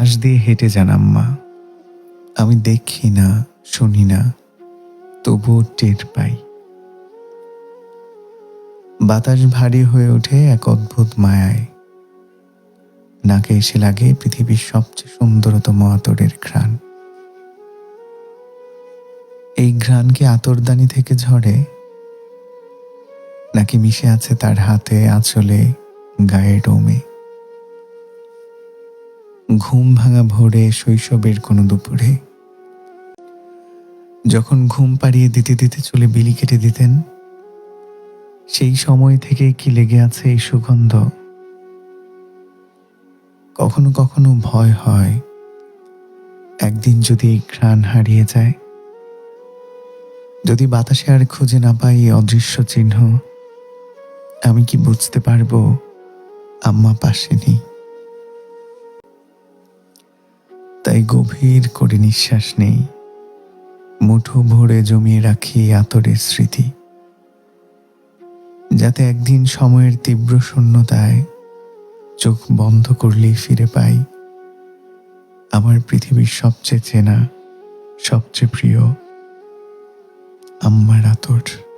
পাশ দিয়ে হেঁটে যান আম্মা। আমি দেখি না, শুনি না, তবুও টের পাই। বাতাস ভারী হয়ে ওঠে এক অদ্ভুত মায়ায়। নাকে এসে লাগে পৃথিবীর সবচেয়ে সুন্দরতম আতরের ঘ্রাণ। এই ঘ্রাণ কি আতরদানি থেকে ঝরে? নাকি মিশে আছে তার হাতে আঁচলে গায়ে ডোমে ঘুম ভাঙা ভোরে শৈশবের কোনো দুপুরে। যখন ঘুম পাড়িয়ে দিতে দিতে চলে বিলি কেটে দিতেন, সেই সময় থেকে কি লেগে আছে এই সুগন্ধ? কখনো কখনো ভয় হয়, একদিন যদি এই ঘ্রাণ হারিয়ে যায়। যদি বাতাসে আর খুঁজে না পাই এই অদৃশ্য চিহ্ন, আমি কি বুঝতে পারব, আম্মা পাশে নেই। তাই গভীর করে নিঃশ্বাস নেই। মুঠো ভরে জমিয়ে রাখি আতরের স্মৃতি। যাতে একদিন সময়ের তীব্র শূন্যতায় চোখ বন্ধ করলেই ফিরে পাই। আমার পৃথিবীর সবচেয়ে চেনা, সবচেয়ে প্রিয় আম্মার আতর।